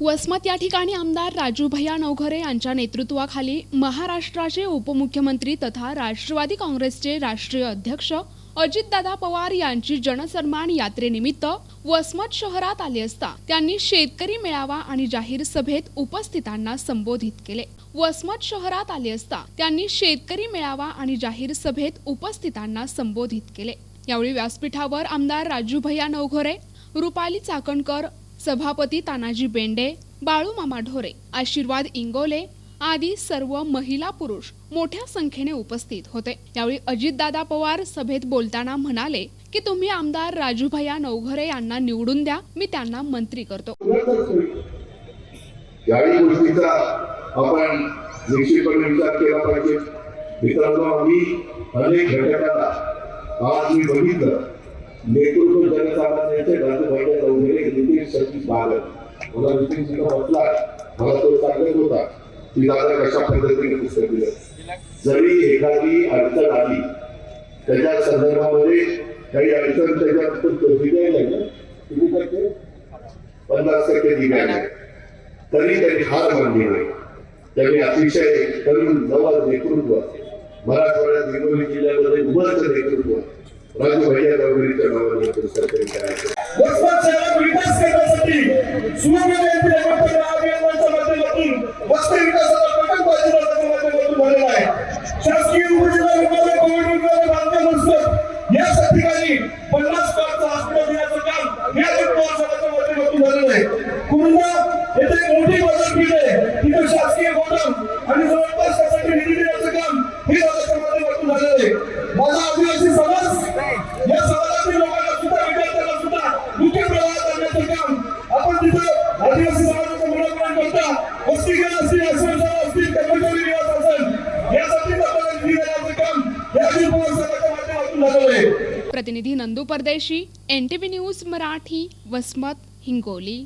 वसमत या ठिकाणी आमदार राजू भैया नवघरे यांच्या नेतृत्वाखाली महाराष्ट्राचे उपमुख्यमंत्री तथा राष्ट्रवादी काँग्रेसचे राष्ट्रीय अध्यक्ष अजितदादा पवार यांची जनसन्मान यात्रेनिमित्त वसमत शहरात आले असता त्यांनी शेतकरी मेळावा आणि जाहीर सभेत उपस्थितांना संबोधित केले. वसमत शहरात आले असता त्यांनी शेतकरी मेळावा आणि जाहीर सभेत उपस्थितांना संबोधित केले. यावेळी व्यासपीठावर आमदार राजू भैया नवघरे रुपाली चाकणकर सभापती तानाजी बेंडे बाळूमामा ढोरे आशीर्वाद इंगोले आदी सर्व महिला पुरुष मोठ्या संख्येने उपस्थित होते. यावेळी अजितदादा पवार सभेत बोलताना म्हणाले की तुम्ही आमदार राजूभैया नवघरे यांना निवडून द्या मी त्यांना मंत्री करतो. याही गोष्टीचा आपण निश्चितपणे विचार केला पाहिजे. मित्रांनो आम्ही अनेक आज मी बघितलं. नेतृत्व जनसामान्यांचे राजूभाईच्या चौधरी नितीन सचिन बालक मला नितीन सिंह म्हटला मला तो सांगत होता. की दादा कशा पद्धतीने पुस्तक दिलं? जरी एखादी अडचण आली त्याच्या संदर्भामध्ये काही अडचण त्याच्याबद्दल दिल्या नाही ना किती टक्के? पन्नास टक्के दिल्या नाही तरी त्यांनी हार मानली नाही. त्यांनी अतिशय तरुण नवा नेतृत्व मराठवाड्यात हिंगोली जिल्ह्यामध्ये उभं नेतृत्व राजू भैया चौधरीच्या नावाने पुरस्कार करीत आहे वसमत शहरात विकास करण्यासाठी सुयोग्य जयंती रेवणकर अभियानाच्या माध्यमातून वस्ती विकासाचा प्रकल्प अजिबाबाच्या माध्यमातून झालेला आहे. शासकीय उपजिल्हा रुग्णालय कोविड रुग्णालय बांधकाम महोत्सव या ठिकाणी पन्नास करोडचं हॉस्पिटल देण्याचं काम या महोत्सवाच्या माध्यमातून झालेलं आहे. कुरुंदा येथे मोठी बाजारपेठ आहे तिथे शासकीय गोदाम आणि आदिवासी लोकांना सुद्धा विद्यार्थ्यांना सुद्धा मुख्य प्रवाहात आणण्याचं काम आपण तिथं आदिवासी समाजाचं मनोरंजन करता. वसतिगृह असतील आश्रमशाळा असतील कर्मचारी निवास असेल. यासाठी आपल्याला काम या अजित पवार माध्यमातून झालेलं आहे. प्रतिनिधी नंदू परदेशी एनटीव्ही न्यूज मराठी वसमत हिंगोली.